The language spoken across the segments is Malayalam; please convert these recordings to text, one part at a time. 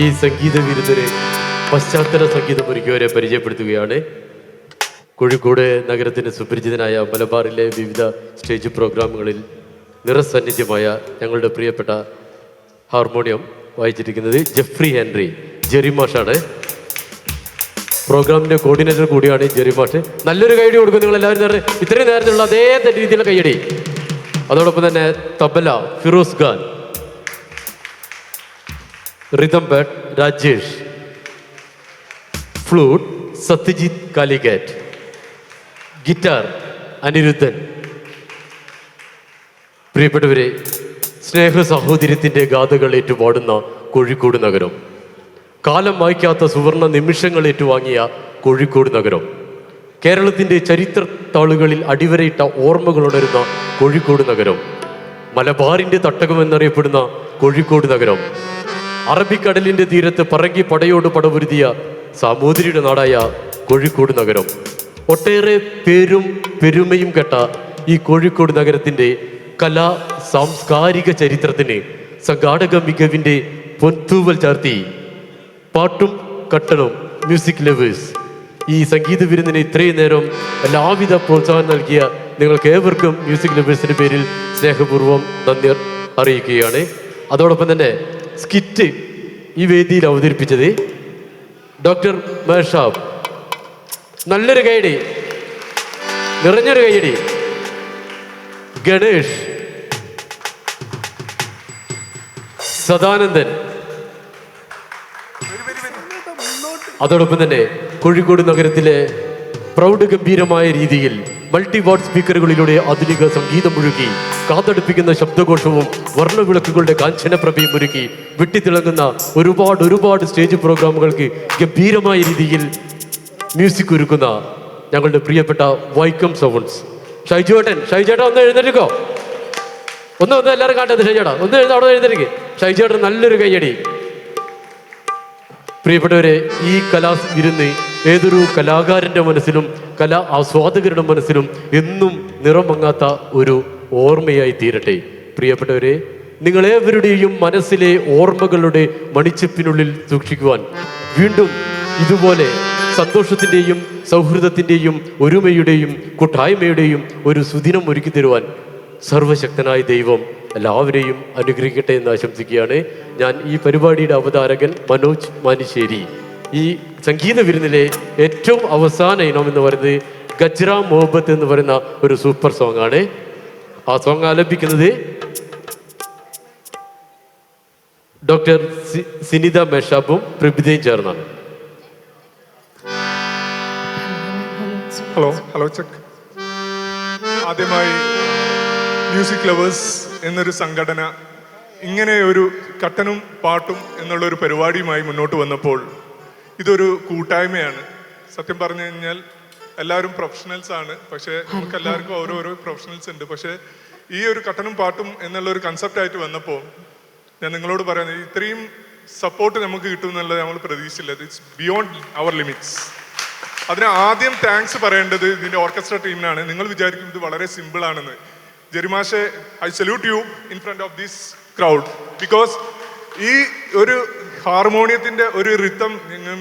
ഈ സംഗീത വിരുദ്ധരെ പശ്ചാത്തല സംഗീതം ഒരുക്കിയവരെ പരിചയപ്പെടുത്തുകയാണ്. കോഴിക്കോട് നഗരത്തിന് സുപരിചിതനായ മലബാറിലെ വിവിധ സ്റ്റേജ് പ്രോഗ്രാമുകളിൽ നിറസാന്നിധ്യമായ ഞങ്ങളുടെ പ്രിയപ്പെട്ട ഹാർമോണിയം വായിച്ചിരിക്കുന്നത് ജെഫ്രി ഹെൻറി ജെറി മാഷാണ്. പ്രോഗ്രാമിന്റെ കോർഡിനേറ്റർ കൂടിയാണ് ജെറി മാഷ്. നല്ലൊരു കൈയടി കൊടുക്കും നിങ്ങൾ എല്ലാവരും നേരം. ഇത്രയും നേരത്തിലുള്ള അതേ രീതിയിലുള്ള കൈയടി. അതോടൊപ്പം തന്നെ tabla Firoz Khan rhythm pad Rajesh flute Satyajit Calicut guitar Aniruddhan പ്രിയപ്പെട്ടവരെ സ്നേഹ സഹോദര്യത്തിന്റെ ഗാഥകൾ ഏറ്റുപാടുന്ന കോഴിക്കോട് നഗരം. കാലം വായിക്കാത്ത സുവർണ നിമിഷങ്ങൾ ഏറ്റുവാങ്ങിയ കോഴിക്കോട് നഗരം. കേരളത്തിന്റെ ചരിത്ര താളുകളിൽ അടിവരയിട്ട ഓർമ്മകൾ ഉണരുന്ന കോഴിക്കോട് നഗരം. മലബാറിന്റെ തട്ടകമെന്നറിയപ്പെടുന്ന കോഴിക്കോട് നഗരം. അറബിക്കടലിന്റെ തീരത്ത് പറങ്കി പടയോട് പടപൊരുതിയ സാമൂതിരിയുടെ നാടായ കോഴിക്കോട് നഗരം. ഒട്ടേറെ പേരും പെരുമയും കെട്ട ഈ കോഴിക്കോട് നഗരത്തിന്റെ കലാ സാംസ്കാരിക ചരിത്രത്തിന് സംഘാടക മികവിന്റെ പൊൻതൂവൽ ചാർത്തി. പാട്ടും കട്ടണും മ്യൂസിക് ലവേഴ്സ് ഈ സംഗീത വിരുന്നിന് ഇത്രയും നേരം എല്ലാവിധ പ്രോത്സാഹനം നൽകിയ നിങ്ങൾക്ക് ഏവർക്കും മ്യൂസിക് ലവേഴ്സിന്റെ പേരിൽ സ്നേഹപൂർവം നന്ദി അറിയിക്കുകയാണ്. അതോടൊപ്പം തന്നെ സ്കിറ്റ് ഈ വേദിയിൽ അവതരിപ്പിച്ചത് ഡോക്ടർ മേഷാബ് നല്ലൊരു കൈയടി. നിറഞ്ഞൊരു കൈയടി. ഗണേഷ്. സദാനന്ദൻ. അതോടൊപ്പം തന്നെ കോഴിക്കോട് നഗരത്തിലെ പ്രൗഢ ഗംഭീരമായ രീതിയിൽ മൾട്ടി വാർഡ് സ്പീക്കറുകളിലൂടെ ആധുനിക സംഗീതം മുഴുകി കാതടുപ്പിക്കുന്ന ശബ്ദഘോഷവും വർണവിളക്കുകളുടെ കാഞ്ചനപ്രഭയും ഒരുക്കി വെട്ടിത്തിളങ്ങുന്ന ഒരുപാട് ഒരുപാട് സ്റ്റേജ് പ്രോഗ്രാമുകൾക്ക് ഗംഭീരമായ രീതിയിൽ മ്യൂസിക് ഒരുക്കുന്ന ഞങ്ങളുടെ പ്രിയപ്പെട്ട വൈക്കം സൗണ്ട്സ് ഷൈജുവേട്ടൻ ഷൈജേട്ടൻ ഒന്ന് എഴുന്നേൽക്കോ? ഒന്ന് ഒന്ന് എല്ലാവരും കാട്ടത് ഷൈജേട്ടാ ഒന്ന് എഴുന്ന അവിടെ എഴുന്നേൽക്ക്. ഷൈജേട്ടൻ നല്ലൊരു കൈയടി. പ്രിയപ്പെട്ടവരെ ഈ കലാസ് വിരുന്ന് ഏതൊരു കലാകാരന്റെ മനസ്സിലും കലാ ആസ്വാദകരുടെ മനസ്സിലും എന്നും നിറമങ്ങാത്ത ഒരു ഓർമ്മയായി തീരട്ടെ. പ്രിയപ്പെട്ടവരെ നിങ്ങളേവരുടെയും മനസ്സിലെ ഓർമ്മകളുടെ മണിച്ചപ്പിനുള്ളിൽ സൂക്ഷിക്കുവാൻ വീണ്ടും ഇതുപോലെ സന്തോഷത്തിന്റെയും സൗഹൃദത്തിന്റെയും ഒരുമയുടെയും കൂട്ടായ്മയുടെയും ഒരു സുദിനം ഒരുക്കി തരുവാൻ സർവശക്തനായ ദൈവം എല്ലാവരെയും അനുഗ്രഹിക്കട്ടെ എന്ന് ആശംസിക്കുകയാണ്. ഞാൻ ഈ പരിപാടിയുടെ അവതാരകൻ മനോജ് മാനിശ്ശേരി. ഈ സംഗീത വിരുന്നിലെ ഏറ്റവും അവസാന ഇനം എന്ന് പറയുന്നത് ഗജ്ര മോഹബത്ത് എന്ന് പറയുന്ന ഒരു സൂപ്പർ സോങ് ആണ് ആ സോങ് ആലപിക്കുന്നത് ഡോക്ടർ സിനിത മേഷാബും പ്രഭിതയും ചേർന്നാണ്. ഹലോ ഹലോ ചെക്ക് ആദ്യമായി മ്യൂസിക് ലവേഴ്സ് എന്നൊരു സംഘടന ഇങ്ങനെ ഒരു കട്ടനും പാട്ടും എന്നുള്ള ഒരു പരിപാടിയുമായി മുന്നോട്ട് വന്നപ്പോൾ ഇതൊരു കൂട്ടായ്മയാണ്. സത്യം പറഞ്ഞു കഴിഞ്ഞാൽ എല്ലാവരും പ്രൊഫഷണൽസ് ആണ്. പക്ഷേ നമുക്ക് എല്ലാവർക്കും ഓരോരോ പ്രൊഫഷണൽസ് ഉണ്ട്. പക്ഷേ ഈ ഒരു കട്ടനും പാട്ടും എന്നുള്ള ഒരു കൺസെപ്റ്റ് ആയിട്ട് വന്നപ്പോൾ ഞാൻ നിങ്ങളോട് പറയുന്നത് ഇത്രയും സപ്പോർട്ട് നമുക്ക് കിട്ടും എന്നുള്ളത് നമ്മൾ പ്രതീക്ഷിച്ചില്ല. ഇറ്റ്സ് ബിയോണ്ട് അവർ ലിമിറ്റ്സ് അതിന് ആദ്യം താങ്ക്സ് പറയേണ്ടത് ഇതിന്റെ ഓർക്കസ്ട്ര ടീമിനാണ് നിങ്ങൾ വിചാരിക്കും ഇത് വളരെ സിമ്പിൾ ആണെന്ന്. ജെറിമാഷെ I salute you in front of this crowd because ഈ ഒരു ഹാർമോണിയത്തിന്റെ ഒരു റിത്തം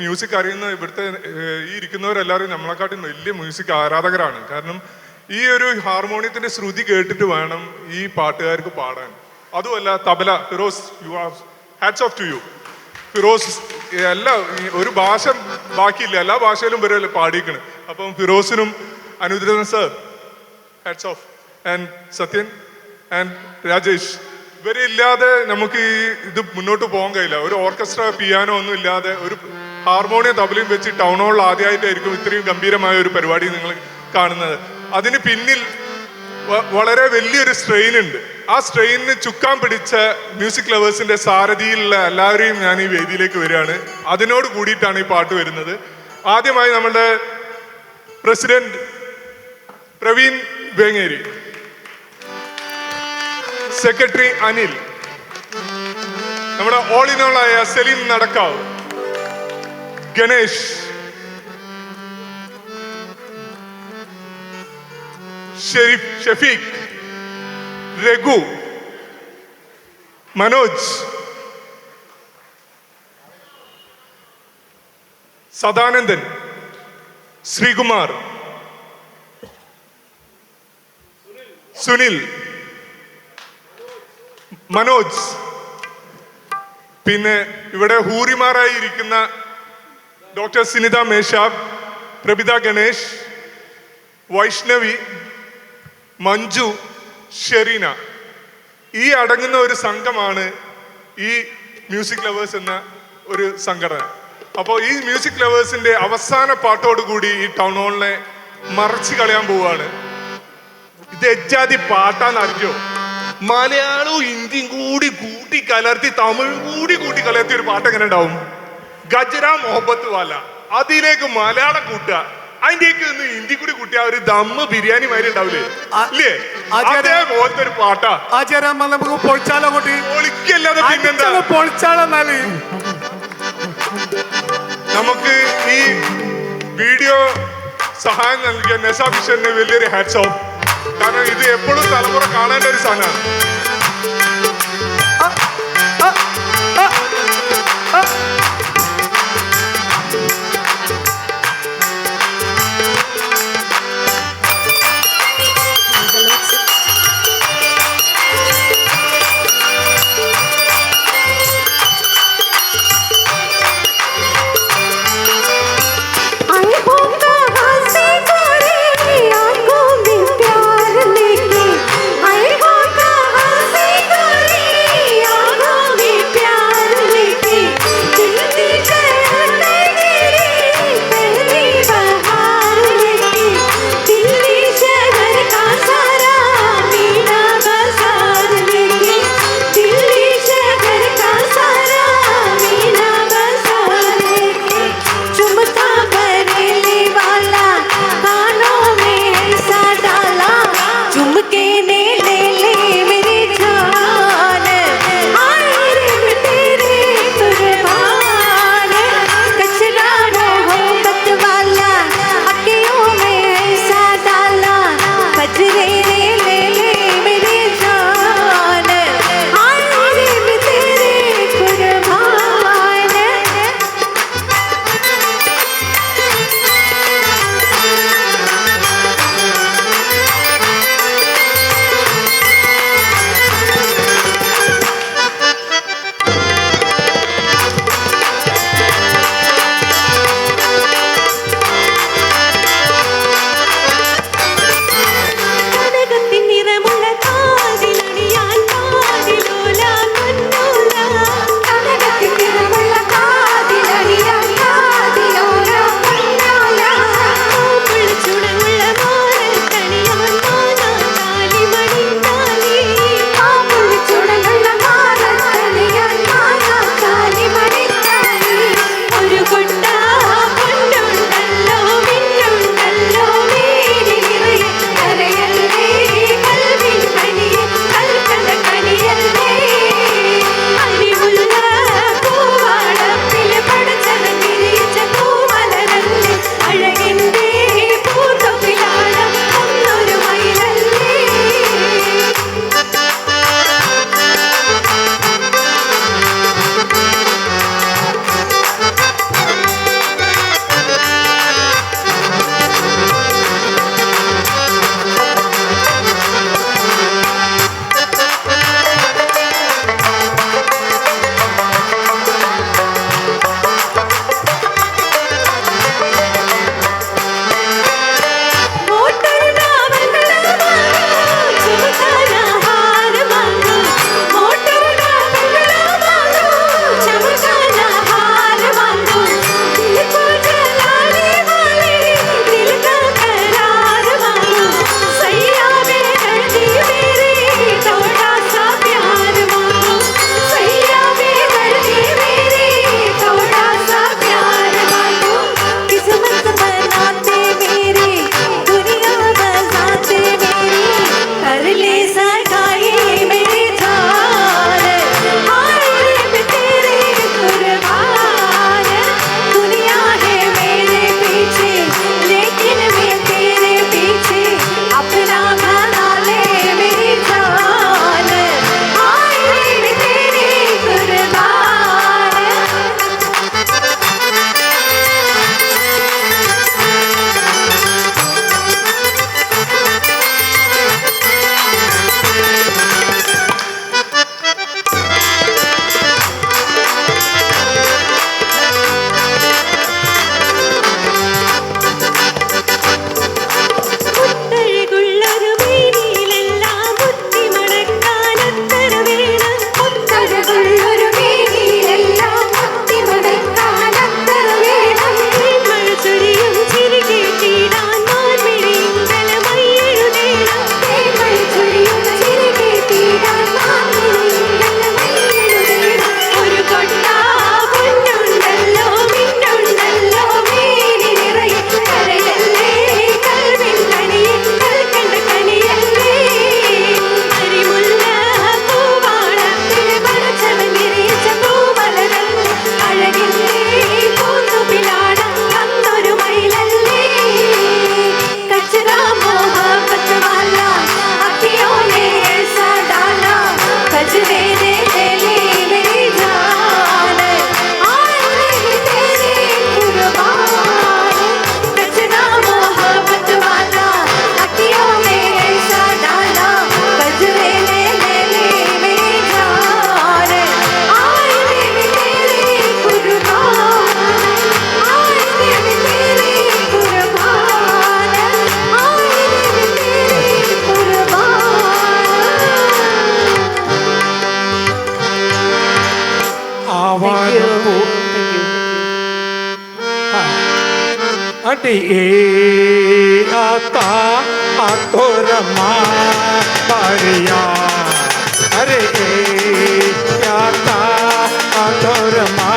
മ്യൂസിക് അറിയുന്ന ഇവിടുത്തെ ഈ ഇരിക്കുന്നവരെല്ലാവരും നമ്മളെക്കാട്ടും വലിയ മ്യൂസിക് ആരാധകരാണ്. കാരണം ഈ ഒരു ഹാർമോണിയത്തിന്റെ ശ്രുതി കേട്ടിട്ട് വേണം ഈ പാട്ടുകാർക്ക് പാടാൻ. അതുമല്ല tabla Firoz you are hats off to you Firoz എല്ലാ ഒരു ഭാഷ ബാക്കിയില്ല എല്ലാ ഭാഷയിലും ഇവരെ പാടിക്കണ് അപ്പം ഫിറോസിനും Anudran sir hats off and Sathyan and Rajesh. ഇവരെ ഇല്ലാതെ നമുക്ക് ഈ ഇത് മുന്നോട്ട് പോകാൻ കഴിയില്ല. ഒരു ഓർക്കസ്ട്ര പിയാനോ ഒന്നും ഇല്ലാതെ ഒരു ഹാർമോണിയം തബലയും വെച്ച് ടൗൺ ഹാളിൽ ആദ്യമായിട്ടായിരിക്കും ഇത്രയും ഗംഭീരമായ ഒരു പരിപാടി നിങ്ങൾ കാണുന്നത്. അതിന് പിന്നിൽ വളരെ വലിയൊരു സ്ട്രെയിൻ ഉണ്ട്. ആ സ്ട്രെയിനിന് ചുക്കാൻ പിടിച്ച മ്യൂസിക് ലവേഴ്സിന്റെ സാരഥിയിലുള്ള എല്ലാവരെയും ഞാൻ ഈ വേദിയിലേക്ക് വരികയാണ്. അതിനോട് കൂടിയിട്ടാണ് ഈ പാട്ട് വരുന്നത്. ആദ്യമായി നമ്മുടെ പ്രസിഡന്റ് പ്രവീൺ വേങ്ങേരി. സെക്രട്ടറി അനിൽ. നമ്മുടെ ആയ സലീം നടക്കാവ്. ഗണേഷ്. ഷെരീഫ് ഷഫീഖ്. രഘു. മനോജ്. സദാനന്ദൻ. ശ്രീകുമാർ. സുനിൽ. മനോജ്. പിന്നെ ഇവിടെ ഹൂറിമാരായി ഇരിക്കുന്ന ഡോക്ടർ സിനിത മേശാബ് പ്രഭിത ഗണേഷ് വൈഷ്ണവി മഞ്ജു ഷെറീന ഈ അടങ്ങുന്ന ഒരു സംഘമാണ് ഈ മ്യൂസിക് ലവേഴ്സ് എന്ന ഒരു സംഘടന. അപ്പോൾ ഈ മ്യൂസിക് ലവേഴ്സിന്റെ അവസാന പാട്ടോടുകൂടി ഈ ടൗൺ ഹോളിനെ മറച്ചു കളയാൻ പോവുകയാണ്. ഇത് എജ്ജാതി പാട്ടാന്നറിയോ മലയാളവും ഹിന്ദിയും കൂടി കൂട്ടി കലർത്തി തമിഴും കൂടി കൂട്ടി കലർത്തി ഒരു പാട്ട് എങ്ങനെ ഉണ്ടാവും? ഗജറ മൊഹബത്ത് വാല. അതിലേക്ക് മലയാളം കൂട്ടുക. അതിന്റെയൊക്കെ ഒന്ന് ഹിന്ദി കൂടി കൂട്ടിയ ഒരു ദമ്മ് ബിരിയാണി മാതിരി ഉണ്ടാവില്ലേ? അതെ. അതേപോലത്തെ ഒരു പാട്ടാ. ആചാരം നമുക്ക് പൊളിച്ചാലോ കൂട്ടി പൊളിക്കല്ലാതെ പിന്നെന്താ? പൊളിച്ചാലെന്നാൽ നമുക്ക് ഈ വീഡിയോ സഹായം നൽകിയ നെസാ മിഷന് വലിയൊരു ഹാറ്റ്സ് ഓഫ് കാരണം ഇത് എപ്പോഴും തലമുറ കാണേണ്ട ഒരു സാധനമാണ് आई ആവാരം പോ അടി ഏ ആത്താ ആത്തോരമാ പാരിയാ അരെ ഏ ആത്താ ആത്തോരമാ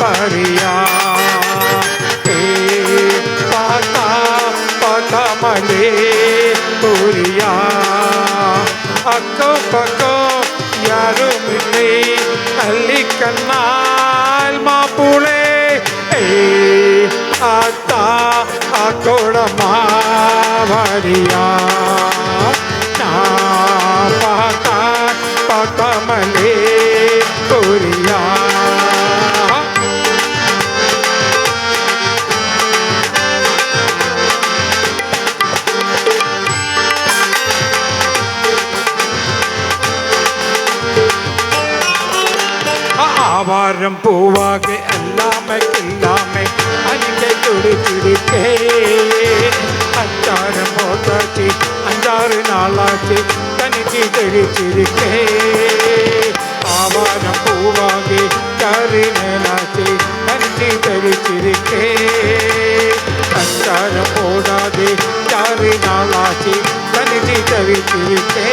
പാരിയാ ഏ പാത്താ പാത്താമലേ പൂരിയാ അക്കോ പക്കോ യാരുമില്ലേ അല്ലിക്കണ്ണാൽ മാപ്പുളേ ഏയ് ആത്താ ആക്കോടമാ വരിയാ வாரம் பூவாக அல்லாமைக்கில்லாமை அங்கே துடி துடிப்பே அஞ்சாறு போட்டாச்சு அஞ்சாறு நாளாச்சு தனிச்சு தெளிச்சிருக்கே ஆவாரம் பூவாகி கருணாச்சு தனிச்சு தெளிச்சிருக்கே அஞ்சாறு போடாது ஆறு நாளாச்சு தனிச்சு தெளிச்சிருக்கே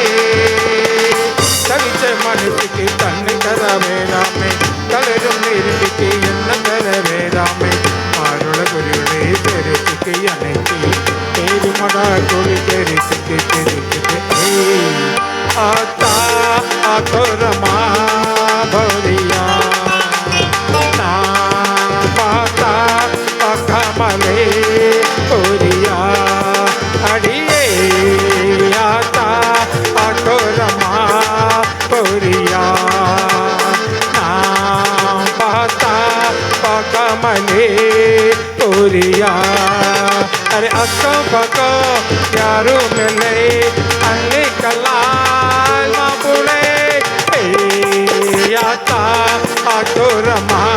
தனிச்ச மனசுக்கு தன்னை தர வேணாமே தெரிச்சுக்கு அனைத்து ஏதுமடா கொடி தெரிச்சுக்கு தெரிச்சுக்கு ஆத்தா ஆத்தோரமா हको यारो मिले अने कलाल मापुले याता आतो रमा